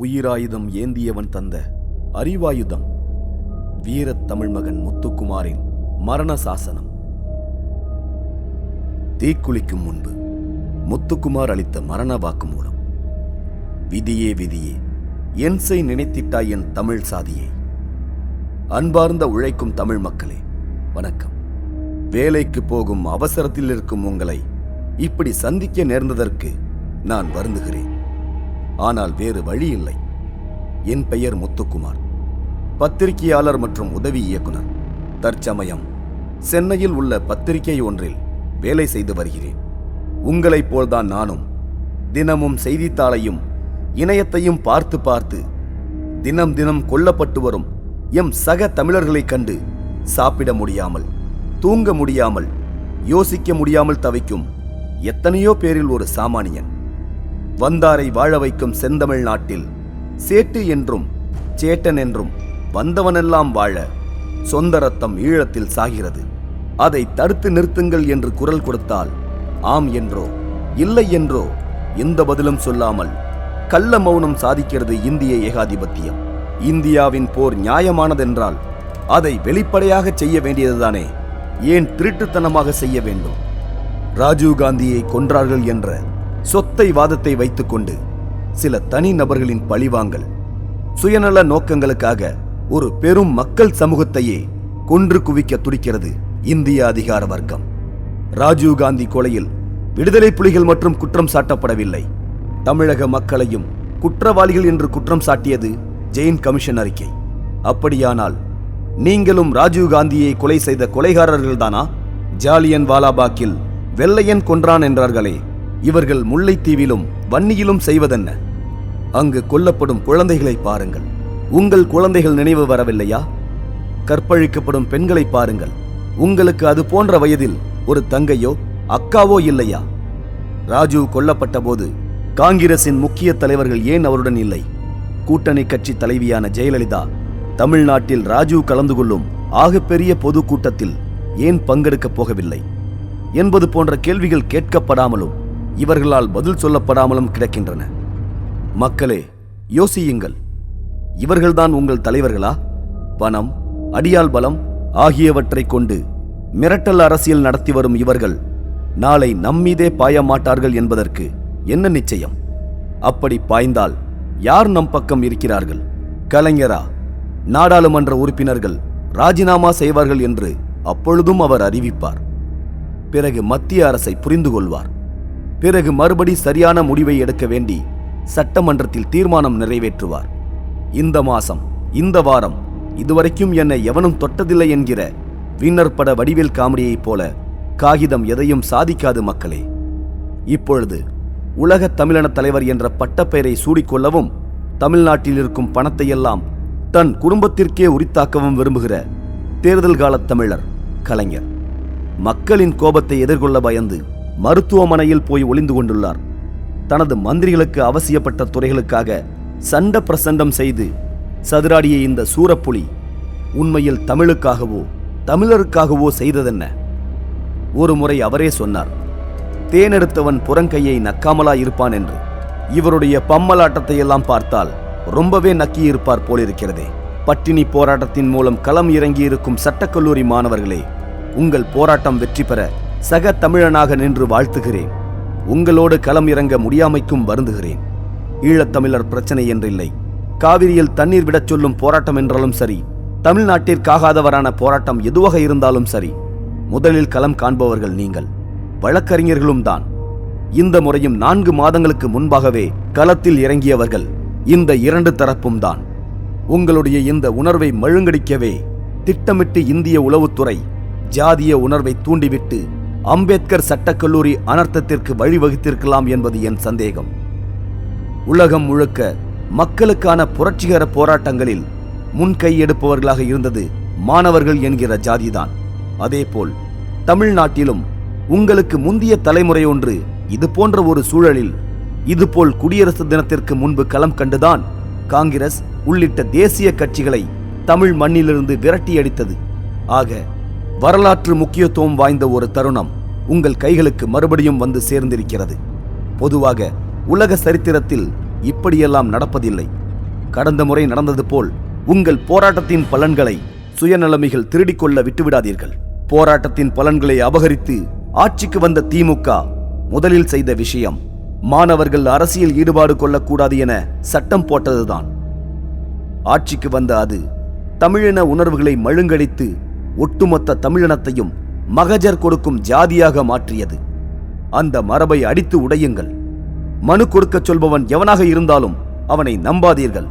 உயிராயுதம் ஏந்தியவன் தந்த அறிவாயுதம். வீரத் தமிழ்மகன் முத்துக்குமாரின் மரண சாசனம் தீக்குளிக்கும் முன்பு முத்துக்குமார் அளித்த மரண வாக்குமூலம். விதியே விதியே என்சை நினைத்திட்டாய் என் தமிழ் சாதியை. அன்பார்ந்த உழைக்கும் தமிழ் மக்களே வணக்கம். வேலைக்கு போகும் அவசரத்தில் இருக்கும் உங்களை இப்படி சந்திக்க நேர்ந்ததற்கு நான் வருந்துகிறேன். ஆனால் வேறு வழி இல்லை என் பெயர் முத்துக்குமார். பத்திரிகையாளர் மற்றும் உதவி இயக்குனர். தற்சமயம் சென்னையில் உள்ள பத்திரிகை ஒன்றில் வேலை செய்து வருகிறேன். உங்களைப் போல்தான் நானும் தினமும் செய்தித்தாளையும் இணையத்தையும் பார்த்து பார்த்து தினம் தினம் கொல்லப்பட்டு வரும் எம் சக தமிழர்களைக் கண்டு சாப்பிட முடியாமல் தூங்க முடியாமல் யோசிக்க முடியாமல் தவிக்கும் எத்தனையோ பேரில் ஒரு சாமானியன். வந்தாரை வாழ வைக்கும் செந்தமிழ் நாட்டில் சேட்டு என்றும் சேட்டன் என்றும் வந்தவனெல்லாம் வாழ சொந்த ரத்தம் ஈழத்தில் சாகிறது. அதை தடுத்து நிறுத்துங்கள் என்று குரல் கொடுத்தால் ஆம் என்றோ இல்லை என்றோ எந்த பதிலும் சொல்லாமல் கள்ள மௌனம் சாதிக்கிறது இந்திய ஏகாதிபத்தியம். இந்தியாவின் போர் நியாயமானதென்றால் அதை வெளிப்படையாக செய்ய வேண்டியதுதானே. ஏன் திருட்டுத்தனமாக செய்ய வேண்டும்? ராஜீவ் காந்தியை கொன்றார்கள் என்ற சொத்தை வாதத்தை வைத்துக்கொண்டு சில தனி நபர்களின் பழிவாங்கல் சுயநல நோக்கங்களுக்காக ஒரு பெரும் மக்கள் சமூகத்தையே கொன்று குவிக்க துடிக்கிறது இந்திய அதிகார வர்க்கம். ராஜீவ் காந்தி கொலையில் விடுதலை புலிகள் மற்றும் குற்றம் சாட்டப்படவில்லை. தமிழக மக்களையும் குற்றவாளிகள் என்று குற்றம் சாட்டியது ஜெயின் கமிஷன் அறிக்கை. அப்படியானால் நீங்களும் ராஜீவ் காந்தியை கொலை செய்த கொலைகாரர்கள்தானா? ஜாலியன் வாலாபாக்கில் வெள்ளையன் கொன்றான் என்றார்களே. இவர்கள் முல்லைத்தீவிலும் வன்னியிலும் செய்வதென்ன? அங்கு கொல்லப்படும் குழந்தைகளை பாருங்கள். உங்கள் குழந்தைகள் நினைவு வரவில்லையா? கற்பழிக்கப்படும் பெண்களை பாருங்கள். உங்களுக்கு அது போன்ற வயதில் ஒரு தங்கையோ அக்காவோ இல்லையா? ராஜு கொல்லப்பட்ட போது காங்கிரசின் முக்கிய தலைவர்கள் ஏன் அவருடன் இல்லை? கூட்டணி கட்சி தலைவியான ஜெயலலிதா தமிழ்நாட்டில் ராஜு கலந்து கொள்ளும் ஆகப்பெரிய பொது கூட்டத்தில் ஏன் பங்கெடுக்கப் போகவில்லை? என்பது போன்ற கேள்விகள் கேட்கப்படாமலும் இவர்களால் பதில் சொல்லப்படாமலும் கிடக்கின்றன. மக்களே யோசியுங்கள். இவர்கள்தான் உங்கள் தலைவர்களா? பணம் அடியால் பலம் ஆகியவற்றைக் கொண்டு மிரட்டல் அரசியல் நடத்தி வரும் இவர்கள் நாளை நம்மீதே பாய மாட்டார்கள் என்பதற்கு என்ன நிச்சயம்? அப்படி பாய்ந்தால் யார் நம் பக்கம் இருக்கிறார்கள்? கலைஞரா நாடாளுமன்ற உறுப்பினர்கள் ராஜினாமா செய்வார்கள் என்று அப்பொழுதும் அவர் அறிவிப்பார். பிறகு மத்திய அரசை புரிந்து கொள்வார் பிறகு மறுபடி சரியான முடிவை எடுக்க வேண்டி சட்டமன்றத்தில் தீர்மானம் நிறைவேற்றுவார். இந்த மாசம் இந்த வாரம் இதுவரைக்கும் என்னை எவனும் தொட்டதில்லை என்கிற விண்ணற்பட பட வடிவேல் காமெடியைப் போல காகிதம் எதையும் சாதிக்காது மக்களே. இப்பொழுது உலகத் தமிழன தலைவர் என்ற பட்டப்பெயரை சூடிக்கொள்ளவும் தமிழ்நாட்டில் இருக்கும் பணத்தையெல்லாம் தன் குடும்பத்திற்கே உரித்தாக்கவும் விரும்புகிற தேர்தல் காலத் தமிழர் கலைஞர். மக்களின் கோபத்தை எதிர்கொள்ள பயந்து மருத்துவமனையில் போய் ஒளிந்து கொண்டுள்ளார். தனது மந்திரிகளுக்கு அவசியப்பட்ட துறைகளுக்காக சண்ட பிரசண்டம் செய்து சதுராடிய இந்த சூரப்புலி உண்மையில் தமிழுக்காகவோ தமிழருக்காகவோ செய்ததென்ன? ஒரு முறை அவரே சொன்னார் தேனெடுத்தவன் புறங்கையை நக்காமலா இருப்பான் என்று. இவருடைய பம்மலாட்டத்தை எல்லாம் பார்த்தால் ரொம்பவே நக்கியிருப்பார் போலிருக்கிறதே. பட்டினி போராட்டத்தின் மூலம் களம் இறங்கியிருக்கும் சட்டக்கல்லூரி மாணவர்களே உங்கள் போராட்டம் வெற்றி பெற சக தமிழனாக நின்று வாழ்த்துகிறேன். உங்களோடு களம் இறங்க முடியாமைக்கும் வருந்துகிறேன். ஈழத்தமிழர் பிரச்சனை என்றில்லை. காவிரியில் தண்ணீர் விடச் சொல்லும் போராட்டம் என்றாலும் சரி தமிழ்நாட்டிற்காகாதவரான போராட்டம் எதுவாக இருந்தாலும் சரி முதலில் களம் காண்பவர்கள் நீங்கள். வழக்கறிஞர்களும் தான். இந்த முறையும் நான்கு மாதங்களுக்கு முன்பாகவே களத்தில் இறங்கியவர்கள் இந்த இரண்டு தரப்பும் தான். உங்களுடைய இந்த உணர்வை மழுங்கடிக்கவே திட்டமிட்டு இந்திய உளவுத்துறை ஜாதிய உணர்வை தூண்டிவிட்டு அம்பேத்கர் சட்டக்கல்லூரி அனர்த்தத்திற்கு வழிவகுத்திருக்கலாம் என்பது என் சந்தேகம். உலகம் முழுக்க மக்களுக்கான புரட்சிகர போராட்டங்களில் முன்கை எடுப்பவர்களாக இருந்தது மாணவர்கள் என்கிற ஜாதிதான். அதேபோல் தமிழ்நாட்டிலும் உங்களுக்கு முந்திய தலைமுறை ஒன்று இது போன்ற ஒரு சூழலில் இதுபோல் குடியரசு தினத்திற்கு முன்பு களம் கண்டுதான் காங்கிரஸ் உள்ளிட்ட தேசிய கட்சிகளை தமிழ் மண்ணிலிருந்து விரட்டி அடித்தது ஆக வரலாற்று முக்கியத்துவம் வாய்ந்த ஒரு தருணம் உங்கள் கைகளுக்கு மறுபடியும் வந்து சேர்ந்திருக்கிறது. பொதுவாக உலக சரித்திரத்தில் இப்படியெல்லாம் நடப்பதில்லை. கடந்த முறை நடந்தது போல் உங்கள் போராட்டத்தின் பலன்களை சுயநலமைகள் திருடிக்கொள்ள விட்டுவிடாதீர்கள். போராட்டத்தின் பலன்களை அபகரித்து ஆட்சிக்கு வந்த திமுக முதலில் செய்த விஷயம் மாணவர்கள் அரசியல் ஈடுபாடு கொள்ளக்கூடாது என சட்டம் போட்டதுதான். ஆட்சிக்கு வந்த அது தமிழின உணர்வுகளை மழுங்கடித்து ஒட்டுமொத்த தமிழினத்தையும் மகஜர் கொடுக்கும் ஜாதியாக மாற்றியது. அந்த மரபை அடித்து உடையுங்கள். மனு கொடுக்கச் சொல்பவன் எவனாக இருந்தாலும் அவனை நம்பாதீர்கள்.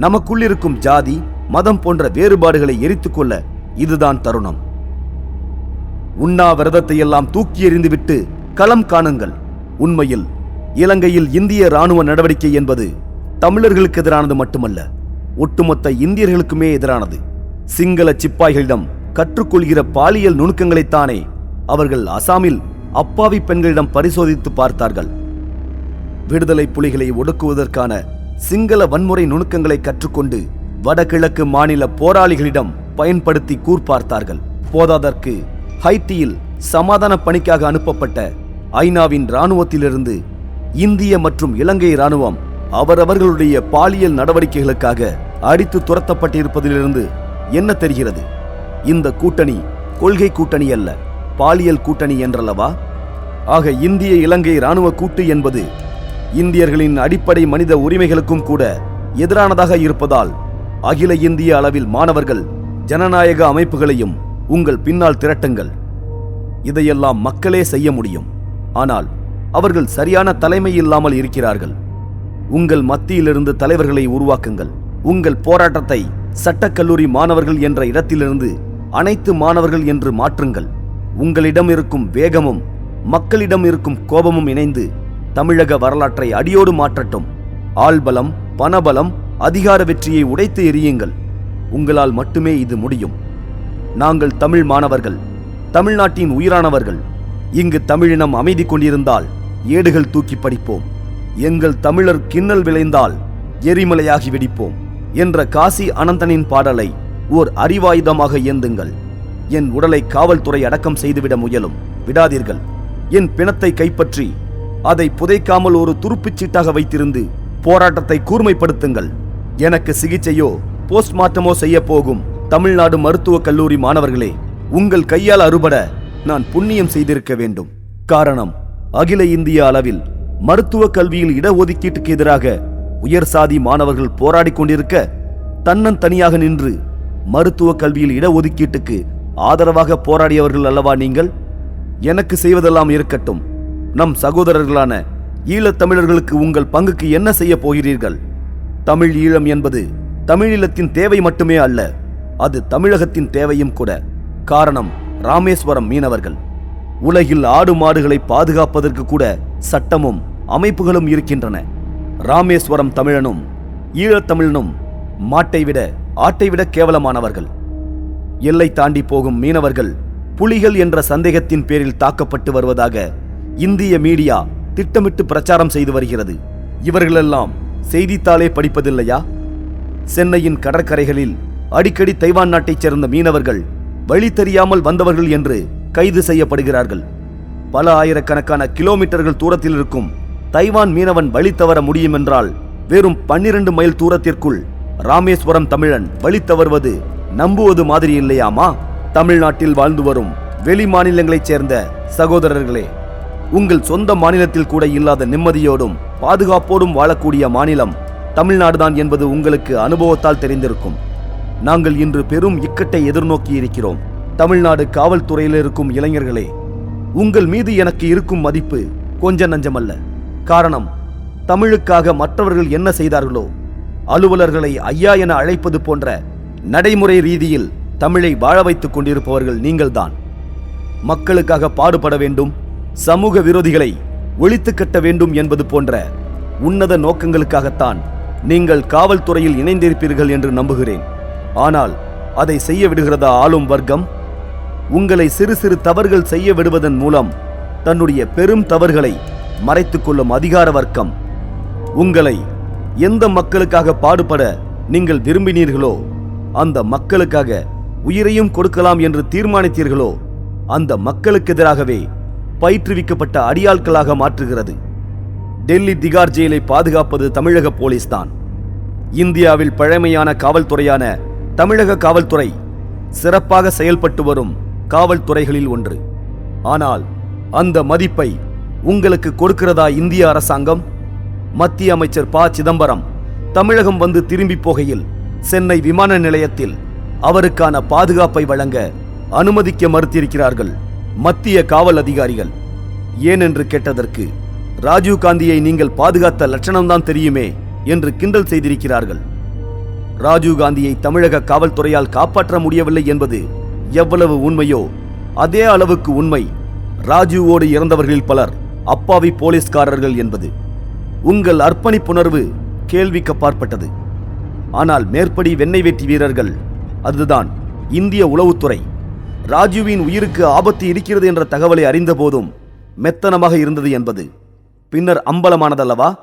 நமக்குள்ளிருக்கும் ஜாதி மதம் போன்ற வேறுபாடுகளை எரித்துக்கொள்ள இதுதான் தருணம். உண்ணாவிரதத்தை எல்லாம் தூக்கி எறிந்துவிட்டு களம் காணுங்கள். உண்மையில் இலங்கையில் இந்திய ராணுவ நடவடிக்கை என்பது தமிழர்களுக்கு எதிரானது மட்டுமல்ல ஒட்டுமொத்த இந்தியர்களுக்குமே எதிரானது. சிங்கள சிப்பாய்களிடம் கற்றுக்கொள்கிற பாலியல் நுணுக்கங்களைத்தானே அவர்கள் அசாமில் அப்பாவி பெண்களிடம் பரிசோதித்து பார்த்தார்கள். விடுதலை புலிகளை ஒடுக்குவதற்கான சிங்கள வன்முறை நுணுக்கங்களை கற்றுக்கொண்டு வடகிழக்கு மாநில போராளிகளிடம் பயன்படுத்தி கூர்பார்த்தார்கள் போதாதற்கு ஹைட்டியில் சமாதான பணிக்காக அனுப்பப்பட்ட ஐநாவின் இராணுவத்திலிருந்து இந்திய மற்றும் இலங்கை இராணுவம் அவரவர்களுடைய பாலியல் நடவடிக்கைகளுக்காக அடித்து துரத்தப்பட்டிருப்பதிலிருந்து என்ன தெரிகிறது? இந்த கூட்டணி கொள்கை கூட்டணி அல்ல பாலியல் கூட்டணி என்றல்லவா? ஆக இந்திய இலங்கை இராணுவ கூட்டு என்பது இந்தியர்களின் அடிப்படை மனித உரிமைகளுக்கும் கூட எதிரானதாக இருப்பதால் அகில இந்திய அளவில் மாணவர்கள் ஜனநாயக அமைப்புகளையும் உங்கள் பின்னால் திரட்டுங்கள். இதையெல்லாம் மக்களே செய்ய முடியும். ஆனால் அவர்கள் சரியான தலைமை இல்லாமல் இருக்கிறார்கள். உங்கள் மத்தியிலிருந்து தலைவர்களை உருவாக்குங்கள். உங்கள் போராட்டத்தை சட்டக்கல்லூரி மாணவர்கள் என்ற இடத்திலிருந்து அனைத்து மாணவர்கள் என்று மாற்றுங்கள். உங்களிடம் இருக்கும் வேகமும் மக்களிடம் இருக்கும் கோபமும் இணைந்து தமிழக வரலாற்றை அடியோடு மாற்றட்டும். ஆள்பலம் பணபலம் அதிகார வெற்றியை உடைத்து எரியுங்கள் உங்களால் மட்டுமே இது முடியும். நாங்கள் தமிழ் மாணவர்கள் தமிழ்நாட்டின் உயிரானவர்கள். இங்கு தமிழினம் அமைதி கொண்டிருந்தால் ஏடுகள் தூக்கி படிப்போம். எங்கள் தமிழர் கிண்ணல் விளைந்தால் எரிமலையாகி வெடிப்போம். என்ற காசி அனந்தனின் பாடலை ஓர் அறிவாயுதமாக ஏந்துங்கள். என் உடலை காவல்துறை அடக்கம் செய்துவிட முயலும். விடாதீர்கள். என் பிணத்தை கைப்பற்றி அதை புதைக்காமல் ஒரு துருப்புச் சீட்டாக வைத்திருந்து போராட்டத்தை கூர்மைப்படுத்துங்கள். எனக்கு சிகிச்சையோ போஸ்ட்மார்ட்டமோ செய்ய போகும் தமிழ்நாடு மருத்துவக் கல்லூரி மாணவர்களே உங்கள் கையால் அறுபட நான் புண்ணியம் செய்திருக்க வேண்டும். காரணம் அகில இந்திய அளவில் மருத்துவ கல்வியில் இடஒதுக்கீட்டுக்கு எதிராக உயர் சாதி மாணவர்கள் போராடிக் கொண்டிருக்க தன்னன் தனியாக நின்று மருத்துவ கல்வியில் இடஒதுக்கீட்டுக்கு ஆதரவாக போராடியவர்கள் அல்லவா நீங்கள்? எனக்கு செய்வதெல்லாம் இருக்கட்டும். நம் சகோதரர்களான ஈழத்தமிழர்களுக்கு உங்கள் பங்குக்கு என்ன செய்ய போகிறீர்கள்? தமிழ் ஈழம் என்பது தமிழீழத்தின் தேவை மட்டுமே அல்ல அது தமிழகத்தின் தேவையும் கூட. காரணம் ராமேஸ்வரம் மீனவர்கள். உலகில் ஆடு மாடுகளை பாதுகாப்பதற்கு கூட சட்டமும் அமைப்புகளும் இருக்கின்றன. ராமேஸ்வரம் தமிழனும் ஈழத்தமிழனும் மாட்டை விட ஆட்டை விட கேவலமானவர்கள். எல்லை தாண்டி போகும் மீனவர்கள் புலிகள் என்ற சந்தேகத்தின் பேரில் தாக்கப்பட்டு வருவதாக இந்திய மீடியா திட்டமிட்டு பிரச்சாரம் செய்து வருகிறது. இவர்களெல்லாம் செய்தித்தாளே படிப்பதில்லையா? சென்னையின் கடற்கரைகளில் அடிக்கடி தைவான் நாட்டைச் சேர்ந்த மீனவர்கள் வழி தெரியாமல் வந்தவர்கள் என்று கைது செய்யப்படுகிறார்கள். பல ஆயிரக்கணக்கான கிலோமீட்டர்கள் தூரத்தில் இருக்கும் தைவான் மீனவன் வழி தவற முடியும் என்றால் வெறும் பன்னிரண்டு மைல் தூரத்திற்குள் ராமேஸ்வரம் தமிழன் வழி தவறுவது நம்புவது மாதிரி இல்லையாமா? தமிழ்நாட்டில் வாழ்ந்து வரும் வெளி மாநிலங்களைச் சேர்ந்த சகோதரர்களே உங்கள் சொந்த மாநிலத்தில் கூட இல்லாத நிம்மதியோடும் பாதுகாப்போடும் வாழக்கூடிய மாநிலம் தமிழ்நாடுதான் என்பது உங்களுக்கு அனுபவத்தால் தெரிந்திருக்கும். நாங்கள் இன்று பெரும் இக்கட்டை எதிர்நோக்கி இருக்கிறோம். தமிழ்நாடு காவல்துறையில் இருக்கும் இளைஞர்களே உங்கள் மீது எனக்கு இருக்கும் மதிப்பு கொஞ்ச நஞ்சமல்ல. காரணம் தமிழுக்காக மற்றவர்கள் என்ன செய்தார்களோ அலுவலர்களை ஐயா என அழைப்பது போன்ற நடைமுறை ரீதியில் தமிழை வாழ வைத்துக் கொண்டிருப்பவர்கள் நீங்கள்தான். மக்களுக்காக பாடுபட வேண்டும் சமூக விரோதிகளை ஒழித்து கட்ட வேண்டும் என்பது போன்ற உன்னத நோக்கங்களுக்காகத்தான் நீங்கள் காவல்துறையில் இணைந்திருப்பீர்கள் என்று நம்புகிறேன். ஆனால் அதை செய்ய விடுகிறதா ஆளும் வர்க்கம்? உங்களை சிறு சிறு தவறுகள் செய்ய விடுவதன் மூலம் தன்னுடைய பெரும் தவறுகளை மறைத்துக்கொள்ளும் அதிகார வர்க்கம் உங்களை எந்த மக்களுக்காக பாடுபட நீங்கள் விரும்பினீர்களோ அந்த மக்களுக்காக உயிரையும் கொடுக்கலாம் என்று தீர்மானித்தீர்களோ அந்த மக்களுக்கு எதிராகவே பயிற்றுவிக்கப்பட்ட அடியாட்களாக மாற்றுகிறது. டெல்லி திகார் ஜெயிலை பாதுகாப்பது தமிழக போலீஸ் தான். இந்தியாவில் பழமையான காவல்துறையான தமிழக காவல்துறை சிறப்பாக செயல்பட்டு வரும் காவல்துறைகளில் ஒன்று. ஆனால் அந்த மதிப்பை உங்களுக்கு கொடுக்கிறதா இந்திய அரசாங்கம்? மத்திய அமைச்சர் ப. சிதம்பரம் தமிழகம் வந்து திரும்பி போகையில் சென்னை விமான நிலையத்தில் அவருக்கான பாதுகாப்பை வழங்க அனுமதிக்க மறுத்திருக்கிறார்கள் மத்திய காவல் அதிகாரிகள். ஏனென்று கேட்டதற்கு ராஜீவ் காந்தியை நீங்கள் பாதுகாத்த லட்சணம்தான் தெரியுமே என்று கிண்டல் செய்திருக்கிறார்கள். ராஜீவ் காந்தியை தமிழக காவல்துறையால் காப்பாற்ற முடியவில்லை என்பது எவ்வளவு உண்மையோ அதே அளவுக்கு உண்மை. ராஜீவோடு இறந்தவர்களில் பலர் அப்பாவி போலீஸ்காரர்கள் என்பது. உங்கள் அர்ப்பணிப்புணர்வு கேள்விக்கு அப்பாற்பட்டது ஆனால் மேற்படி வெண்ணெய் வெட்டி வீரர்கள் அதுதான் இந்திய உளவுத்துறை. ராஜீவின் உயிருக்கு ஆபத்து இருக்கிறது என்ற தகவலை அறிந்தபோதும் மெத்தனமாக இருந்தது என்பது. பின்னர் அம்பலமானதல்லவா?